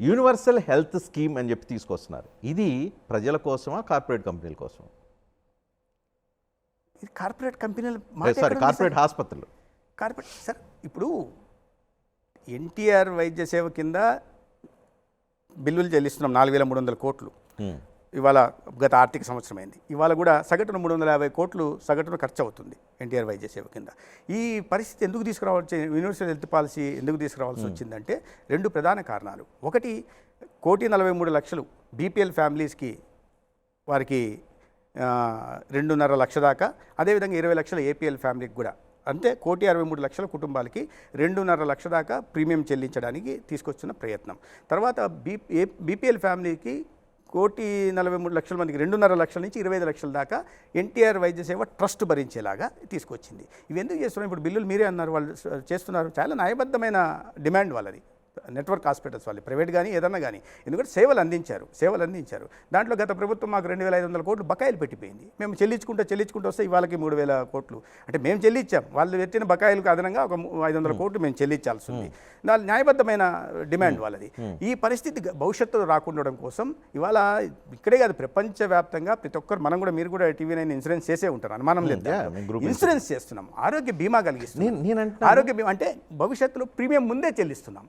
Universal health scheme అని చెప్పి తీసుకొస్తున్నారు ఇది ప్రజల కోసమా కార్పొరేట్ కంపెనీల కోసం ఇది కార్పొరేట్ కంపెనీల సారీ ఉంది కార్పొరేట్ ఆసుపత్రులు సార్? కార్పొరేట్ సార్ ఇప్పుడు ఎన్టీఆర్ వైద్య సేవ కింద బిల్లులు చెల్లిస్తున్నాం నాలుగు వేల మూడు వందల కోట్లు Hmm. ఇవాళ గత ఆర్థిక సంవత్సరం అయింది. ఇవాళ కూడా సగటున మూడు వందల యాభై కోట్లు సగటున ఖర్చు అవుతుంది ఎన్టీఆర్ వైద్య సేవ కింద. ఈ పరిస్థితి ఎందుకు తీసుకురావాల్సి యూనివర్సల్ హెల్త్ పాలసీ ఎందుకు తీసుకురావాల్సి వచ్చిందంటే రెండు ప్రధాన కారణాలు. ఒకటి కోటి నలభై మూడు లక్షలు బీపీఎల్ ఫ్యామిలీస్కి వారికి రెండున్నర లక్ష దాకా అదేవిధంగా ఇరవై లక్షల ఏపీఎల్ ఫ్యామిలీకి కూడా. అంతే కోటి అరవై మూడు లక్షల కుటుంబాలకి రెండున్నర లక్ష దాకా ప్రీమియం చెల్లించడానికి తీసుకొస్తున్న ప్రయత్నం. తర్వాత బీ బీపీఎల్ ఫ్యామిలీకి కోటి నలభై మూడు లక్షల మందికి రెండున్నర లక్షల నుంచి ఇరవై ఐదు లక్షల దాకా ఎన్టీఆర్ వైద్య సేవ ట్రస్ట్ భరించేలాగా తీసుకొచ్చింది. ఇవి ఎందుకు చేస్తున్నారు ఇప్పుడు బిల్లులు మీరే అన్నారు వాళ్ళు చేస్తున్నారు. చాలా న్యాయబద్ధమైన డిమాండ్ వాళ్ళది. నెట్వర్క్ హాస్పిటల్స్ వాళ్ళు ప్రైవేట్ కానీ ఏదన్నా కానీ ఎందుకంటే సేవలు అందించారు సేవలు అందించారు. దాంట్లో గత ప్రభుత్వం మాకు రెండు వేల ఐదు వందల కోట్లు బకాయిలు పెట్టిపోయింది. మేము చెల్లించుకుంటూ చెల్లించుకుంటూ వస్తే ఇవాళకి మూడు వేల కోట్లు. అంటే మేము చెల్లించాం. వాళ్ళు పెట్టిన బకాయిలకు అదనంగా ఒక ఐదు వందల కోట్లు మేము చెల్లించాల్సి ఉంది దాని న్యాయబద్ధమైన డిమాండ్ వాళ్ళది. ఈ పరిస్థితి భవిష్యత్తులో రాకుండడం కోసం ఇవాళ ఇక్కడే కాదు ప్రపంచవ్యాప్తంగా ప్రతి ఒక్కరు మనం కూడా మీరు కూడా టీవీ నైన్ ఇన్సూరెన్స్ చేసే ఉంటారు. అనుమానం లేదు దాంట్లో. మేము group ఇన్సూరెన్స్. చేస్తున్నాం. ఆరోగ్య బీమా కలిగిస్తున్నాం. ఆరోగ్య బీమా అంటే భవిష్యత్తులో ప్రీమియం ముందే చెల్లిస్తున్నాం.